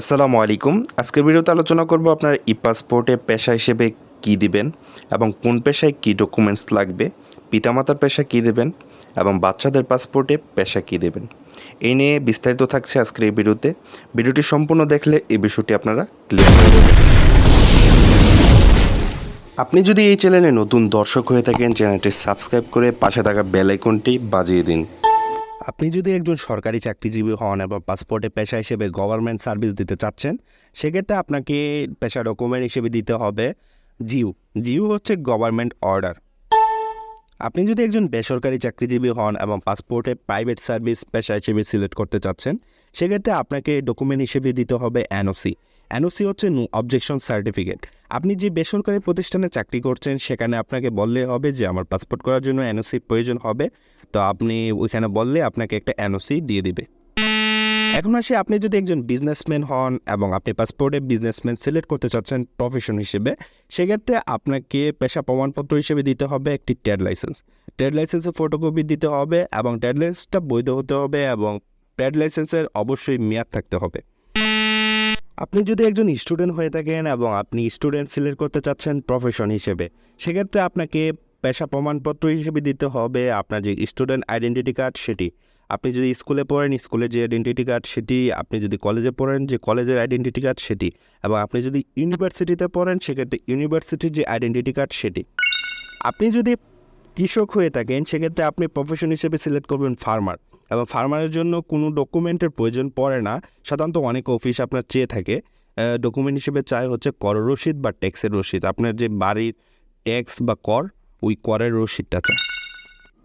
আসসালামু আলাইকুম। আজকের ভিডিওতে আলোচনা করব আপনার ই পাসপোর্টে পেশা হিসেবে কি দিবেন এবং কোন পেশায় কি ডকুমেন্টস লাগবে, পিতামাতার পেশা কি দেবেন এবং বাচ্চাদের পাসপোর্টে পেশা কি দেবেন। এই নিয়ে বিস্তারিত থাকছে আজকের এই ভিডিওতে। ভিডিওটি সম্পূর্ণ দেখলে এই বিষয়টি আপনারা ক্লিয়ার হয়ে যাবেন আপনি যদি এই চ্যানেলে নতুন দর্শক হয়ে থাকেন, চ্যানেলটি সাবস্ক্রাইব করে পাশে থাকা বেল আইকনটি বাজিয়ে দিন। আপনি যদি একজন সরকারি চাকরিজীবী হন এবং পাসপোর্টে পেশা হিসেবে গভর্নমেন্ট সার্ভিস দিতে চাচ্ছেন, সেক্ষেত্রে আপনাকে পেশা ডকুমেন্ট হিসেবে দিতে হবে জিউ জিউ হচ্ছে গভর্নমেন্ট অর্ডার আপনি যদি একজন বেসরকারি চাকরিজীবী হন এবং পাসপোর্টে প্রাইভেট সার্ভিস পেশা হিসেবে সিলেক্ট করতে চাচ্ছেন, সেক্ষেত্রে আপনাকে ডকুমেন্ট হিসেবে দিতে হবে এনওসি এনওসি হচ্ছে নো অবজেকশন সার্টিফিকেট আপনি যে বেসরকারি প্রতিষ্ঠানে চাকরি করছেন, সেখানে আপনাকে বললে হবে যে, আমার পাসপোর্ট করার জন্য এনওসি প্রয়োজন হবে। তো আপনি ওইখানে বললে আপনাকে একটা এনওসি দিয়ে দিবে। এখন আসে, আপনি যদি একজন বিজনেসম্যান হন এবং আপনি পাসপোর্টে বিজনেসম্যান সিলেক্ট করতে চাচ্ছেন প্রফেশন হিসেবে, সেক্ষেত্রে আপনাকে পেশা প্রমাণপত্র হিসেবে দিতে হবে, একটি ট্রেড লাইসেন্স ট্রেড লাইসেন্সের ফটোকপি দিতে হবে এবং ট্রেড লাইসেন্সটা বৈধ হতে হবে এবং ট্রেড লাইসেন্সের অবশ্যই মেয়াদ থাকতে হবে। আপনি যদি একজন স্টুডেন্ট হয়ে থাকেন এবং আপনি স্টুডেন্ট সিলেক্ট করতে চাচ্ছেন প্রফেশন হিসেবে, সেক্ষেত্রে আপনাকে পেশা প্রমাণপত্র হিসেবে দিতে হবে আপনার যে স্টুডেন্ট আইডেন্টিটি কার্ড সেটি। আপনি যদি স্কুলে পড়েন স্কুলের যে আইডেন্টিটি কার্ড সেটি, আপনি যদি কলেজে পড়েন, যে কলেজের আইডেন্টিটি কার্ড সেটি, এবং আপনি যদি ইউনিভার্সিটিতে পড়েন, সেক্ষেত্রে ইউনিভার্সিটির যে আইডেন্টিটি কার্ড সেটি। আপনি যদি কৃষক হয়ে থাকেন, সেক্ষেত্রে আপনি প্রফেশন হিসেবে সিলেক্ট করবেন ফার্মার। এবং ফার্মারের জন্য কোনো ডকুমেন্টের প্রয়োজন পড়ে না। সাধারণত অনেক অফিস আপনার চেয়ে থাকে। ডকুমেন্ট হিসেবে চাই হচ্ছে কর রসিদ বা ট্যাক্সের রসিদ। আপনার যে বাড়ির ট্যাক্স বা কর, ওই করের রসিদটা চাই।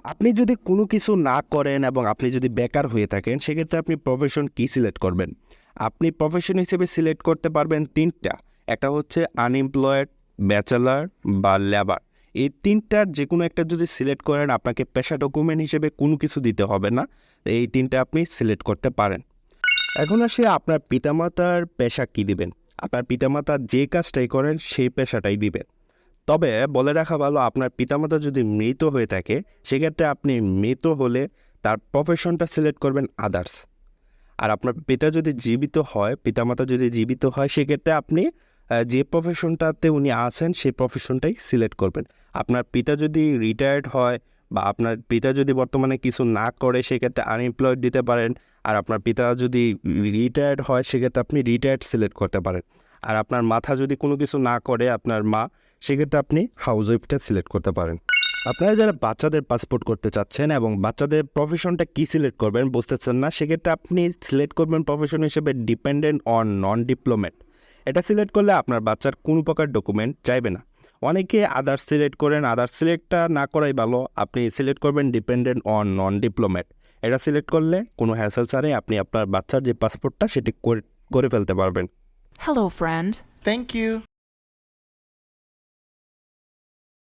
আপনি যদি কোনো কিছু না করেন এবং আপনি যদি বেকার হয়ে থাকেন, সেক্ষেত্রে আপনি প্রফেশন কী সিলেক্ট করবেন? আপনি প্রফেশন হিসেবে সিলেক্ট করতে পারবেন তিনটা। একটা হচ্ছে আনএমপ্লয়েড ব্যাচেলার বা লেবার এই তিনটার যে কোনো একটা যদি সিলেক্ট করেন, আপনাকে পেশা ডকুমেন্ট হিসেবে কোনো কিছু দিতে হবে না। এই তিনটা আপনি সিলেক্ট করতে পারেন। এখন আসি আপনার পিতামাতার পেশা কী দিবেন? আপনার পিতামাতা যে কাজটাই করেন, সেই পেশাটাই দিবেন। তবে বলে রাখা ভালো, আপনার পিতামাতা যদি মৃত হয়ে থাকে, সেক্ষেত্রে আপনি মৃত হলে তার প্রফেশনটা সিলেক্ট করবেন আদার্স আর আপনার পিতা যদি জীবিত হয়, পিতামাতা যদি জীবিত হয়, সেক্ষেত্রে আপনি যে প্রফেশনটাতে উনি আছেন, সেই প্রফেশনটাই সিলেক্ট করবেন। আপনার পিতা যদি রিটায়ার্ড হয় বা আপনার পিতা যদি বর্তমানে কিছু না করে, সেক্ষেত্রে আনএমপ্লয়েড দিতে পারেন। আর আপনার পিতা যদি রিটায়ার্ড হয়, সেক্ষেত্রে আপনি রিটায়ার্ড সিলেক্ট করতে পারেন। আর আপনার মাথা যদি কোনো কিছু না করে আপনার মা, সেক্ষেত্রে আপনি হাউস ওয়াইফটা সিলেক্ট করতে পারেন। আপনারা যারা বাচ্চাদের পাসপোর্ট করতে চাচ্ছেন এবং বাচ্চাদের প্রফেশনটা কী সিলেক্ট করবেন বুঝতেছেন না, সেক্ষেত্রে আপনি সিলেক্ট করবেন প্রফেশন হিসেবে ডিপেন্ডেন্ট অন নন ডিপ্লোমেট এটা সিলেক্ট করলে আপনার বাচ্চার কোনো প্রকার ডকুমেন্ট চাইবে না। অনেকে আদার্স সিলেক্ট করেন আদার্স সিলেক্টটা না করাই ভালো। আপনি সিলেক্ট করবেন ডিপেন্ডেন্ট অন নন ডিপ্লোমেট এটা সিলেক্ট করলে কোনো হ্যাসেল ছাড়াই আপনি আপনার বাচ্চার যে পাসপোর্টটা সেটি করে করে ফেলতে পারবেন। Hello friend thank you.